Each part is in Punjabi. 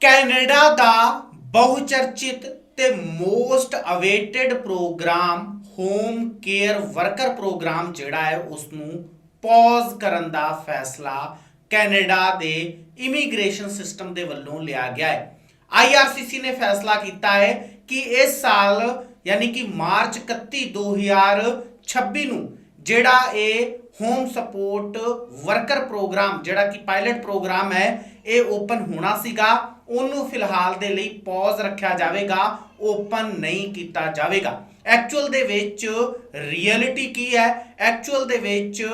ਕੈਨੇਡਾ ਦਾ ਬਹੁਚਰਚਿਤ ਤੇ most awaited programme home care worker programme ਜਿਹੜਾ ਹੈ ਉਸ ਨੂੰ ਪੌਜ਼ ਕਰਨ ਦਾ ਫੈਸਲਾ ਕੈਨੇਡਾ ਦੇ ਇਮੀਗ੍ਰੇਸ਼ਨ ਸਿਸਟਮ ਦੇ ਵੱਲੋਂ ਲਿਆ ਗਿਆ ਹੈ। IRCC ਨੇ ਫੈਸਲਾ ਕੀਤਾ ਹੈ ਕਿ ਇਸ ਸਾਲ, ਯਾਨੀ ਕਿ ਮਾਰਚ 31 2026 ਨੂੰ ਜਿਹੜਾ ਇਹ ਹੋਮ ਸਪੋਰਟ ਵਰਕਰ ਪ੍ਰੋਗਰਾਮ, ਜਿਹੜਾ ਕਿ ਪਾਇਲਟ ਪ੍ਰੋਗਰਾਮ ਹੈ, ਇਹ ਓਪਨ ਹੋਣਾ ਸੀਗਾ। ਉਹਨੂੰ ਫਿਲਹਾਲ ਦੇ ਲਈ ਪੌਜ਼ ਰੱਖਿਆ ਜਾਵੇਗਾ ਓਪਨ ਨਹੀਂ ਕੀਤਾ ਜਾਵੇਗਾ। ਐਕਚੁਅਲ ਦੇ ਵਿੱਚ ਰਿਐਲਿਟੀ ਕੀ ਹੈ? ਐਕਚੁਅਲ ਦੇ ਵਿੱਚ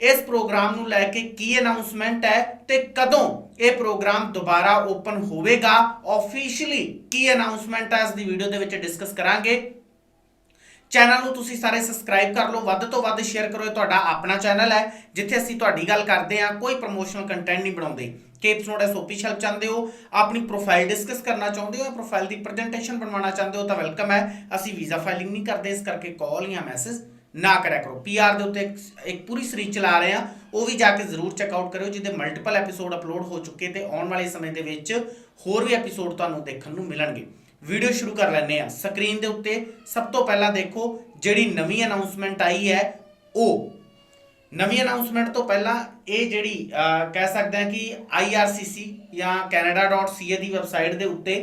ਇਸ ਪ੍ਰੋਗਰਾਮ ਨੂੰ ਲੈ ਕੇ ਕੀ ਅਨਾਉਂਸਮੈਂਟ ਹੈ ਤੇ ਕਦੋਂ ਇਹ ਪ੍ਰੋਗਰਾਮ ਦੁਬਾਰਾ ਓਪਨ ਹੋਵੇਗਾ? ਆਫੀਸ਼ੀਅਲੀ ਕੀ ਅਨਾਉਂਸਮੈਂਟ ਹੈ? ਇਸ ਦੀ ਵੀਡੀਓ ਦੇ ਵਿੱਚ ਡਿਸਕਸ ਕਰਾਂਗੇ। ਚੈਨਲ ਨੂੰ ਤੁਸੀਂ ਸਾਰੇ ਸਬਸਕ੍ਰਾਈਬ ਕਰ ਲਓ, ਵੱਧ ਤੋਂ ਵੱਧ ਸ਼ੇਅਰ ਕਰੋ ਇਹ ਤੁਹਾਡਾ ਆਪਣਾ ਚੈਨਲ ਹੈ, ਜਿੱਥੇ ਅਸੀਂ ਤੁਹਾਡੀ ਗੱਲ ਕਰਦੇ ਹਾਂ, ਕੋਈ ਪ੍ਰੋਮੋਸ਼ਨਲ ਕੰਟੈਂਟ ਨਹੀਂ ਬਣਾਉਂਦੇ। ਕੇਪਸ ਨੋਟ ਐਸਓਪੀ ਹੈਲਪ ਚਾਹੁੰਦੇ ਹੋ, ਆਪਣੀ ਪ੍ਰੋਫਾਈਲ ਡਿਸਕਸ ਕਰਨਾ ਚਾਹੁੰਦੇ ਹੋ ਪ੍ਰੋਫਾਈਲ ਦੀ ਪ੍ਰੈਜੈਂਟੇਸ਼ਨ ਬਣਵਾਉਣਾ ਚਾਹੁੰਦੇ ਹੋ ਤਾਂ ਵੈਲਕਮ ਹੈ। ਅਸੀਂ ਵੀਜ਼ਾ ਫਾਈਲਿੰਗ ਨਹੀਂ ਕਰਦੇ, ਇਸ ਕਰਕੇ ਕਾਲ ਜਾਂ ਮੈਸੇਜ ਨਾ ਕਰਿਆ ਕਰੋ। ਪੀਆਰ ਦੇ ਉੱਤੇ ਇੱਕ- ਇੱਕ ਪੂਰੀ ਸੀਰੀਜ਼ ਚਲਾ ਰਹੇ ਆ ਉਹ ਵੀ ਜਾ ਕੇ ਜ਼ਰੂਰ ਚੈੱਕ ਆਊਟ ਕਰਿਓ, ਜਿਹਦੇ ਮਲਟੀਪਲ ਐਪੀਸੋਡ ਅਪਲੋਡ ਹੋ ਚੁੱਕੇ ਤੇ ਆਉਣ ਵਾਲੇ ਸਮੇਂ ਦੇ ਵਿੱਚ ਹੋਰ ਵੀ ਐਪੀਸੋਡ ਤੁਹਾਨੂੰ ਦੇਖਣ ਨੂੰ ਮਿਲਣਗੇ। ਵੀਡੀਓ ਸ਼ੁਰੂ ਕਰ ਲੈਂਦੇ ਆ ਸਕਰੀਨ ਦੇ ਉੱਤੇ ਸਭ ਤੋਂ ਪਹਿਲਾਂ ਦੇਖੋ ਜਿਹੜੀ ਨਵੀਂ ਅਨਾਉਂਸਮੈਂਟ ਆਈ ਹੈ, ਉਹ। ਨਵੀਂ ਅਨਾਉਂਸਮੈਂਟ ਤੋਂ ਪਹਿਲਾਂ ਇਹ ਜਿਹੜੀ ਕਹਿ ਸਕਦੇ ਹਾਂ ਕਿ IRCC ਜਾਂ canada.ca ਦੀ ਵੈਬਸਾਈਟ ਦੇ ਉੱਤੇ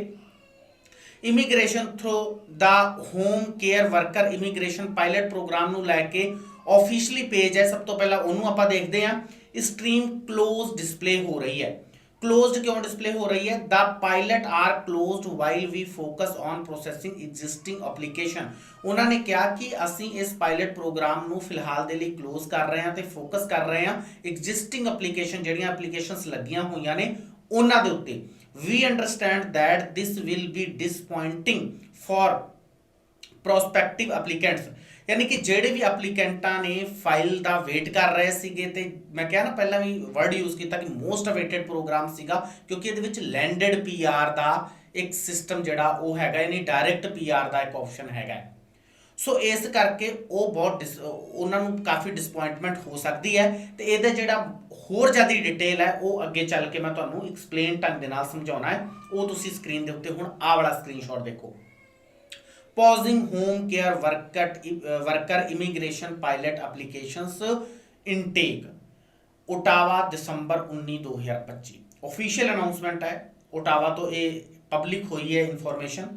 ਇਮੀਗ੍ਰੇਸ਼ਨ ਥਰੂ ਦਾ home care worker immigration pilot programme ਨੂੰ ਲੈ ਕੇ ਆਫੀਸ਼ੀਅਲੀ ਪੇਜ ਹੈ। ਸਭ ਤੋਂ ਪਹਿਲਾਂ ਉਹਨੂੰ ਆਪਾਂ ਦੇਖਦੇ ਹਾਂ। ਸਟ੍ਰੀਮ ਕਲੋਜ਼ ਡਿਸਪਲੇ ਹੋ ਰਹੀ ਹੈ। ਕਲੋਜ਼ਡ ਕਿਉਂ ਡਿਸਪਲੇ ਹੋ ਰਹੀ ਹੈ ਦਾ pilot are closed while we focus on processing existing application ਉਹਨਾਂ ਨੇ ਕਿਹਾ ਕਿ ਅਸੀਂ ਇਸ ਪਾਇਲਟ ਪ੍ਰੋਗਰਾਮ ਨੂੰ ਫਿਲਹਾਲ ਦੇ ਲਈ ਕਲੋਜ਼ ਕਰ ਰਹੇ ਹਾਂ ਤੇ ਫੋਕਸ ਕਰ ਰਹੇ ਹਾਂ ਐਗਜ਼ਿਸਟਿੰਗ ਐਪਲੀਕੇਸ਼ਨ ਜਿਹੜੀਆਂ ਐਪਲੀਕੇਸ਼ਨਸ ਲੱਗੀਆਂ ਹੋਈਆਂ ਨੇ ਉਹਨਾਂ ਦੇ ਉੱਤੇ we understand that this will be disappointing for prospective applicants ਯਾਨੀ ਕਿ ਜਿਹੜੇ ਵੀ ਐਪਲੀਕੈਂਟਾਂ ਨੇ ਫਾਈਲ ਦਾ ਵੇਟ ਕਰ ਰਹੇ ਸੀਗੇ ਤੇ ਮੈਂ ਕਿਹਾ ਨਾ ਪਹਿਲਾਂ ਵੀ ਵਰਡ ਯੂਜ਼ ਕੀਤਾ ਕਿ ਮੋਸਟ ਅਵੇਟਡ ਪ੍ਰੋਗਰਾਮ ਸੀਗਾ, ਕਿਉਂਕਿ ਇਹਦੇ ਵਿੱਚ ਲੈਂਡਡ ਪੀਆਰ ਦਾ ਇੱਕ ਸਿਸਟਮ ਜਿਹੜਾ ਉਹ ਹੈਗਾ, ਯਾਨੀ ਡਾਇਰੈਕਟ ਪੀਆਰ ਦਾ ਇੱਕ ਆਪਸ਼ਨ ਹੈਗਾ। ਸੋ ਇਸ ਕਰਕੇ ਉਹ ਬਹੁਤ ਡਿਸ- ਉਹਨਾਂ ਨੂੰ ਕਾਫੀ ਡਿਸਪਾਇੰਟਮੈਂਟ ਹੋ ਸਕਦੀ ਹੈ ਤੇ ਇਹਦਾ ਜਿਹੜਾ ਹੋਰ ਜ਼ਿਆਦਾ ਡਿਟੇਲ ਹੈ, ਉਹ ਅੱਗੇ ਚੱਲ ਕੇ ਮੈਂ ਤੁਹਾਨੂੰ ਐਕਸਪਲੇਨ ਢੰਗ ਦੇ ਨਾਲ ਸਮਝਾਉਣਾ ਹੈ। ਉਹ ਤੁਸੀਂ ਸਕਰੀਨ ਦੇ ਉੱਤੇ ਹੁਣ ਆਹ ਵਾਲਾ ਸਕਰੀਨਸ਼ਾਟ ਦੇਖੋ। Pausing home care worker worker immigration pilot applications intake Ottawa ਦਸੰਬਰ 19 2025 ਅਫੀਸ਼ੀਅਲ ਅਨਾਉਂਸਮੈਂਟ ਹੈ ਓਟਾਵਾ ਤੋਂ ਇਹ ਪਬਲਿਕ ਹੋਈ ਹੈ ਇਨਫੋਰਮੇਸ਼ਨ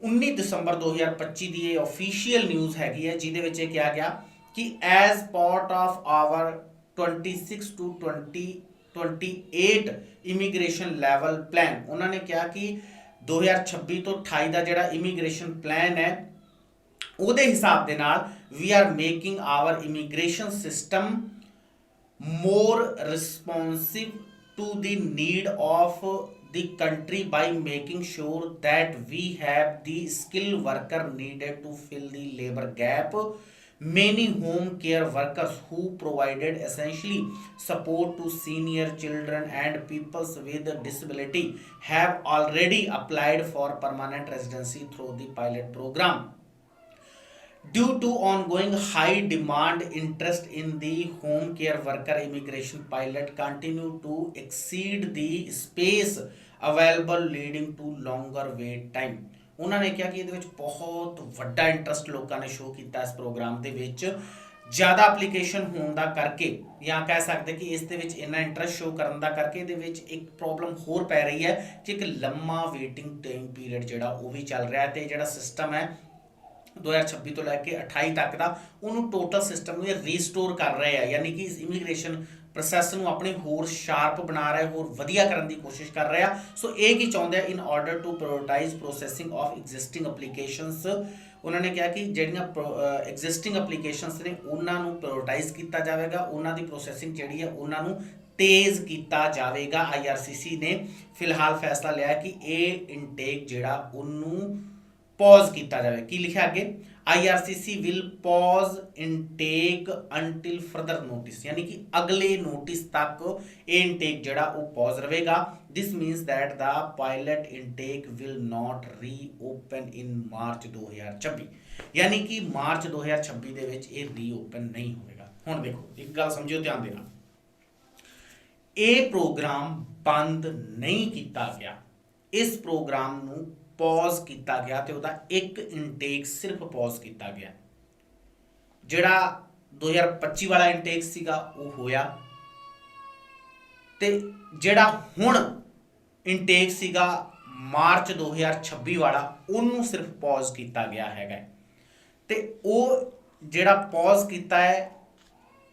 19 ਦਸੰਬਰ 2025 ਦੀ ਇਹ ਅਫੀਸ਼ੀਅਲ ਨਿਊਜ਼ ਹੈਗੀ ਹੈ ਜਿਹਦੇ ਵਿੱਚ ਇਹ ਕਿਹਾ ਗਿਆ ਕਿ as part of our 26 to 20 28 immigration level plan ਉਹਨਾਂ ਨੇ ਕਿਹਾ ਕਿ 2026 ਤੋਂ 28 ਦਾ ਜਿਹੜਾ ਇਮੀਗ੍ਰੇਸ਼ਨ ਪਲਾਨ ਹੈ ਉਹਦੇ ਹਿਸਾਬ ਦੇ ਨਾਲ we are making our immigration system more responsive to the need of the country by making sure that we have the skilled worker needed to fill the labor gap many home care workers who provided essentially support to senior children and peoples with disability have already applied for permanent residency through the pilot program Due to ongoing high demand, interest in the home care worker immigration pilot continue to exceed the space available leading to longer wait time. ਉਹਨਾਂ ਨੇ ਕਿਹਾ ਕਿ ਇਹਦੇ ਵਿੱਚ ਬਹੁਤ ਵੱਡਾ ਇੰਟਰਸਟ ਲੋਕਾਂ ਨੇ ਸ਼ੋਅ ਕੀਤਾ ਇਸ ਪ੍ਰੋਗਰਾਮ ਦੇ ਵਿੱਚ। ਜ਼ਿਆਦਾ ਐਪਲੀਕੇਸ਼ਨ ਹੋਣ ਦਾ ਕਰਕੇ ਜਾਂ ਕਹਿ ਸਕਦੇ ਕਿ ਇਸ ਦੇ ਵਿੱਚ ਇੰਨਾ ਇੰਟਰਸਟ ਸ਼ੋਅ ਕਰਨ ਦਾ ਕਰਕੇ ਇਹਦੇ ਵਿੱਚ ਇੱਕ ਪ੍ਰੋਬਲਮ ਹੋਰ ਪੈ ਰਹੀ ਹੈ ਕਿ ਇੱਕ ਲੰਮਾ ਵੇਟਿੰਗ ਟਾਈਮ ਪੀਰੀਅਡ ਜਿਹੜਾ ਉਹ ਵੀ ਚੱਲ ਰਿਹਾ ਹੈ ਤੇ ਜਿਹੜਾ ਸਿਸਟਮ ਹੈ 2026 ਤੋਂ ਲੈ ਕੇ 28 ਤੱਕ ਦਾ ਉਹਨੂੰ ਟੋਟਲ ਸਿਸਟਮ ਨੂੰ ਇਹ ਰੀਸਟੋਰ ਕਰ ਰਹੇ ਆ, ਯਾਨੀ ਕਿ ਇਮੀਗ੍ਰੇਸ਼ਨ ਪ੍ਰੋਸੈਸ ਨੂੰ ਆਪਣੇ ਹੋਰ ਸ਼ਾਰਪ ਬਣਾ ਰਿਹਾ, ਹੋਰ ਵਧੀਆ ਕਰਨ ਦੀ ਕੋਸ਼ਿਸ਼ ਕਰ ਰਿਹਾ ਸੋ ਇਹ ਕੀ ਚਾਹੁੰਦੇ ਆ? In order to prioritise processing of existing applications ਉਹਨਾਂ ਨੇ ਕਿਹਾ ਕਿ ਜਿਹੜੀਆਂ ਐਗਜ਼ਿਸਟਿੰਗ ਐਪਲੀਕੇਸ਼ਨਸ ਨੇ, ਉਹਨਾਂ ਨੂੰ ਪ੍ਰਾਇੋਰਟਾਈਜ਼ ਕੀਤਾ ਜਾਵੇਗਾ। ਉਹਨਾਂ ਦੀ ਪ੍ਰੋਸੈਸਿੰਗ ਜਿਹੜੀ ਹੈ ਉਹਨਾਂ ਨੂੰ ਤੇਜ਼ ਕੀਤਾ ਜਾਵੇਗਾ। IRCC ਨੇ ਫਿਲਹਾਲ ਫੈਸਲਾ ਲਿਆ ਕਿ ਇਹ ਇਨਟੇਕ ਜਿਹੜਾ, ਉਹਨੂੰ ਪੌਜ਼ ਕੀਤਾ ਜਾਵੇ। ਕੀ ਲਿਖਿਆ ਅੱਗੇ? IRCC will pause intake until further notice ਯਾਨੀ ਕਿ ਅਗਲੇ ਨੋਟਿਸ ਤੱਕ ਇਹ ਇਨਟੇਕ ਜਿਹੜਾ ਉਹ ਪੌਜ਼ ਰਹੇਗਾ। This means that the pilot intake will not reopen in March 2026 ਯਾਨੀ ਕਿ ਮਾਰਚ 2026 ਦੇ ਵਿੱਚ ਇਹ ਰੀਓਪਨ ਨਹੀਂ ਹੋਵੇਗਾ। ਹੁਣ ਦੇਖੋ, ਇੱਕ ਗੱਲ ਸਮਝਿਓ ਧਿਆਨ ਦੇਣਾ ਇਹ ਪ੍ਰੋਗਰਾਮ ਬੰਦ ਨਹੀਂ ਕੀਤਾ ਗਿਆ। ਇਸ ਪ੍ਰੋਗਰਾਮ ਨੂੰ ਪੌਜ਼ ਕੀਤਾ ਗਿਆ ਤੇ ਉਹਦਾ ਇੱਕ ਇਨਟੇਕ ਸਿਰਫ ਪੌਜ਼ ਕੀਤਾ ਗਿਆ। ਜਿਹੜਾ 2025 ਵਾਲਾ ਇਨਟੇਕ ਸੀਗਾ, ਉਹ ਹੋਇਆ। ਤੇ ਜਿਹੜਾ ਹੁਣ ਇਨਟੇਕ ਸੀਗਾ, ਮਾਰਚ 2026 ਵਾਲਾ, ਉਹਨੂੰ ਸਿਰਫ ਪੌਜ਼ ਕੀਤਾ ਗਿਆ ਹੈਗਾ। ਹੈ। ਤੇ ਉਹ ਜਿਹੜਾ ਪੌਜ਼ ਕੀਤਾ ਹੈ,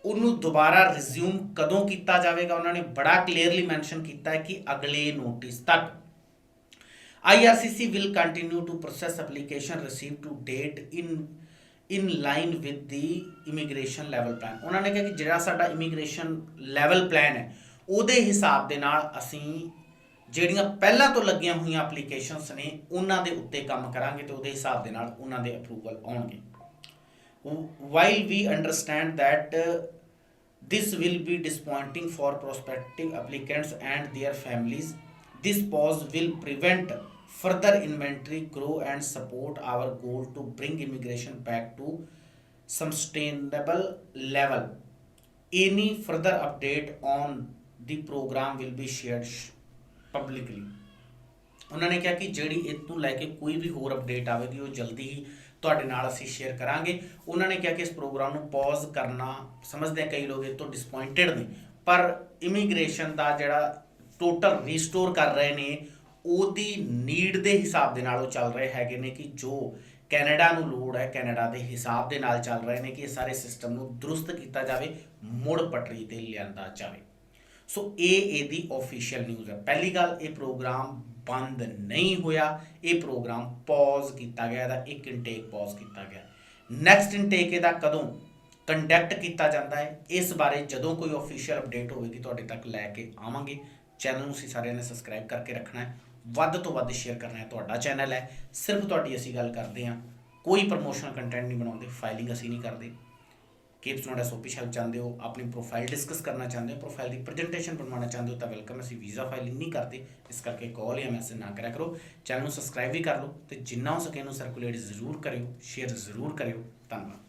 ਉਹਨੂੰ ਦੁਬਾਰਾ ਰਿਜ਼ਿਊਮ ਕਦੋਂ ਕੀਤਾ ਜਾਵੇਗਾ? ਉਹਨਾਂ ਨੇ ਬੜਾ ਕਲੀਅਰਲੀ ਮੈਂਸ਼ਨ ਕੀਤਾ ਹੈ ਕਿ ਅਗਲੇ ਨੋਟਿਸ ਤੱਕ। IRCC will continue to process application received to date in in line with the immigration level plan ਉਹਨਾਂ ਨੇ ਕਿਹਾ ਕਿ ਜਿਹੜਾ ਸਾਡਾ ਇਮੀਗ੍ਰੇਸ਼ਨ ਲੈਵਲ ਪਲਾਨ ਹੈ ਉਹਦੇ ਹਿਸਾਬ ਦੇ ਨਾਲ ਅਸੀਂ ਜਿਹੜੀਆਂ ਪਹਿਲਾਂ ਤੋਂ ਲੱਗੀਆਂ ਹੋਈਆਂ ਐਪਲੀਕੇਸ਼ਨਸ ਨੇ ਉਹਨਾਂ ਦੇ ਉੱਤੇ ਕੰਮ ਕਰਾਂਗੇ ਤੇ ਉਹਦੇ ਹਿਸਾਬ ਦੇ ਨਾਲ ਉਹਨਾਂ ਦੇ ਅਪਰੂਵਲ ਆਉਣਗੇ while we understand that uh, this will be disappointing for prospective applicants and their families this pause will prevent further inventory grow and support our goal to bring immigration back to sustainable level any further update on the program will be shared sh- publicly ਉਹਨਾਂ ਨੇ ਕਿਹਾ ਕਿ ਜਿਹੜੀ ਇਹ ਤੋਂ ਲੈ ਕੇ ਕੋਈ ਵੀ ਹੋਰ ਅਪਡੇਟ ਆਵੇਗੀ ਉਹ ਜਲਦੀ ਹੀ ਤੁਹਾਡੇ ਨਾਲ ਅਸੀਂ ਸ਼ੇਅਰ ਕਰਾਂਗੇ ਉਹਨਾਂ ਨੇ ਕਿਹਾ ਕਿ ਇਸ ਪ੍ਰੋਗਰਾਮ ਨੂੰ ਪੌਜ਼ ਕਰਨਾ ਸਮਝਦੇ ਆ ਕਈ ਲੋਕ ਇਹ ਤੋਂ ਡਿਸਪਾਇੰਟਡ ਨੇ ਪਰ ਇਮੀਗ੍ਰੇਸ਼ਨ ਦਾ ਜਿਹੜਾ ਟੋਟਲ ਰੀਸਟੋਰ ਕਰ ਰਹੇ ਨੇ, ਉਹਦੀ ਨੀਡ ਦੇ ਹਿਸਾਬ ਦੇ ਨਾਲ ਉਹ ਚੱਲ ਰਹੇ ਹੈਗੇ ਨੇ ਕਿ ਜੋ ਕੈਨੇਡਾ ਨੂੰ ਲੋੜ ਹੈ, ਕੈਨੇਡਾ ਦੇ ਹਿਸਾਬ ਦੇ ਨਾਲ ਚੱਲ ਰਹੇ ਨੇ ਕਿ ਇਹ ਸਾਰੇ ਸਿਸਟਮ ਨੂੰ ਦਰੁਸਤ ਕੀਤਾ ਜਾਵੇ, ਮੁੜ ਪਟਰੀ ਤੇ ਲਿਆਂਦਾ ਜਾਵੇ। ਸੋ ਇਹ ਇਹਦੀ ਅਫੀਸ਼ੀਅਲ ਨਿਊਜ਼ ਹੈ। ਪਹਿਲੀ ਗੱਲ, ਇਹ ਪ੍ਰੋਗਰਾਮ ਬੰਦ ਨਹੀਂ ਹੋਇਆ। ਇਹ ਪ੍ਰੋਗਰਾਮ ਪੌਜ਼ ਕੀਤਾ ਗਿਆ, ਇਹਦਾ ਇੱਕ ਇਨਟੇਕ ਪੌਜ਼ ਕੀਤਾ ਗਿਆ। ਨੈਕਸਟ ਇਨਟੇਕ ਇਹਦਾ ਕਦੋਂ ਕੰਡਕਟ ਕੀਤਾ ਜਾਂਦਾ ਹੈ? ਇਸ ਬਾਰੇ ਜਦੋਂ ਕੋਈ ਅਫੀਸ਼ੀਅਲ ਅਪਡੇਟ ਹੋਵੇਗੀ, ਤੁਹਾਡੇ ਤੱਕ ਲੈ ਕੇ ਆਵਾਂਗੇ। ਚੈਨਲ ਨੂੰ ਅਸੀਂ ਸਾਰਿਆਂ ਨੇ ਸਬਸਕ੍ਰਾਈਬ ਕਰਕੇ ਰੱਖਣਾ ਹੈ। ਵੱਧ ਤੋਂ ਵੱਧ ਸ਼ੇਅਰ ਕਰਨਾ ਹੈ ਤੁਹਾਡਾ ਚੈਨਲ ਹੈ। ਸਿਰਫ ਤੁਹਾਡੀ ਅਸੀਂ ਗੱਲ ਕਰਦੇ ਹਾਂ। ਕੋਈ ਪ੍ਰੋਮੋਸ਼ਨਲ ਕੰਟੈਂਟ ਨਹੀਂ ਬਣਾਉਂਦੇ ਫਾਈਲਿੰਗ ਅਸੀਂ ਨਹੀਂ ਕਰਦੇ। ਕੀਪਸ ਨੋਟ ਐਸ ਓਪੀਸ਼ੀਅਲ ਚਾਹੁੰਦੇ ਹੋ? ਆਪਣੀ ਪ੍ਰੋਫਾਈਲ ਡਿਸਕਸ ਕਰਨਾ ਚਾਹੁੰਦੇ ਹੋ? ਪ੍ਰੋਫਾਈਲ ਦੀ ਪ੍ਰੈਜੈਂਟੇਸ਼ਨ ਬਣਵਾਉਣਾ ਚਾਹੁੰਦੇ ਹੋ? ਤਾਂ ਵੈਲਕਮ ਅਸੀਂ ਵੀਜ਼ਾ ਫਾਈਲਿੰਗ ਨਹੀਂ ਕਰਦੇ। ਇਸ ਕਰਕੇ ਕਾਲ ਜਾਂ ਮੈਸੇਜ ਨਾ ਕਰਿਆ ਕਰੋ। ਚੈਨਲ ਨੂੰ ਸਬਸਕ੍ਰਾਈਬ ਵੀ ਕਰ ਲਓ ਤੇ ਜਿੰਨਾ ਹੋ ਸਕੇ ਇਹਨੂੰ ਸਰਕੂਲੇਟ ਜ਼ਰੂਰ ਕਰਿਓ ਸ਼ੇਅਰ ਜ਼ਰੂਰ ਕਰਿਓ। ਧੰਨਵਾਦ।